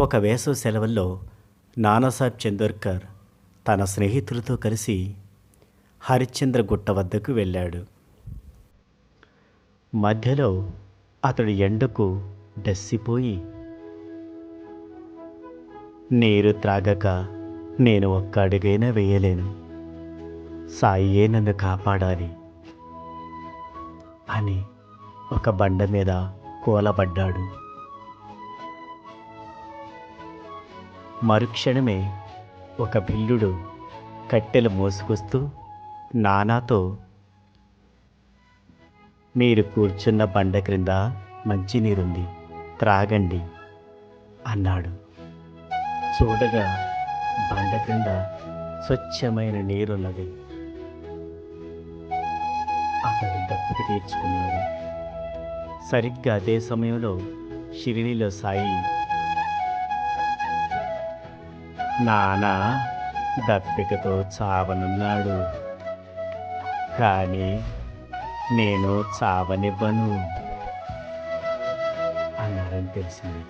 ఒక వేసవి సెలవుల్లో నానాసాహెబ్ చందోర్కర్ తన స్నేహితులతో కలిసి హరిశ్చంద్ర గుట్ట వద్దకు వెళ్ళాడు. మధ్యలో అతడు ఎండకు డస్సిపోయి నీరు త్రాగక నేను ఒక్క అడుగైనా వేయలేను. సాయియే నన్ను కాపాడాలి అని ఒక బండ మీద కూలబడ్డాడు. మరుక్షణమే ఒక బిల్లుడు కట్టెలు మోసుకొస్తూ నానాతో మీరు కూర్చున్న బండ క్రింద మంచినీరుంది త్రాగండి అన్నాడు. చూడగా బండ క్రింద స్వచ్ఛమైన నీరున్నది. అతడు దప్పిక తీర్చుకున్నాడు. సరిగ్గా అదే సమయంలో షిరిడిలో సాయి నాన్న దప్పికతో చావనున్నాడు. కానీ నేను చావనివ్వను అన్నారని తెలిసింది.